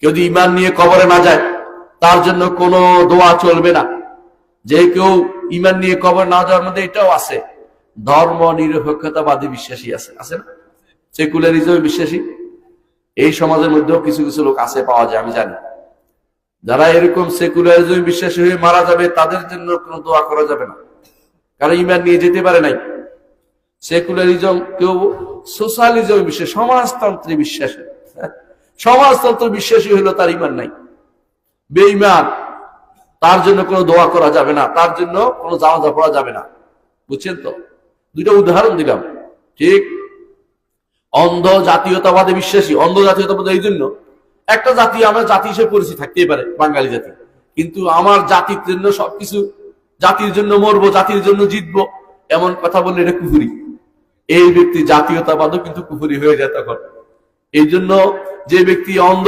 কেউ যদি ইমান নিয়ে কবরে না যায়, তার জন্য কোনো দোয়া চলবে না। যে কেউ ইমান নিয়ে কবর না যাওয়ার মধ্যে এটাও আছে। ধর্ম নিরপেক্ষতাবাদী বিশ্বাসী আছে আছে না? সেকুলারিজমে বিশ্বাসী। এই সমাজের মধ্যেও কিছু কিছু লোক আছে পাওয়া যায়, আমি জানি। যারা এরকম সেকুলারিজমে বিশ্বাসী হয়ে মারা যাবে, তাদের জন্য কোনো দোয়া করা যাবে না। কারণ ইমান নিয়ে যেতে পারে নাই। সেকুলারিজম কেউ, সোশ্যালিজম বিশ্বাস সমাজতন্ত্রে বিশ্বাসী। সমাজতন্ত্র বিশ্বাসী হলো তার ইমান নাই। বেঈমান, তার জন্য কোনো দোয়া করা যাবে না, তার জন্য কোনো জানাজা পড়া যাবে না। বুঝছেন তো? দুইটা উদাহরণ দিলাম। ঠিক? অন্ধ জাতীয়তাবাদে বিশ্বাসী, অন্ধ জাতীয়তাবাদ এই জন্য। একটা জাতি, আমার জাতি হিসেবে পরিচিত থাকতেই পারে, বাঙালি জাতি। কিন্তু আমার জাতির জন্য সবকিছু, জাতির জন্য মরবো, জাতির জন্য জিতবো, এমন কথা বললে এটা কুহুরি এই ব্যক্তি জাতীয়তাবাদও কিন্তু কুফুরি হয়ে যায় তখন। এই জন্য যে ব্যক্তি অন্ধ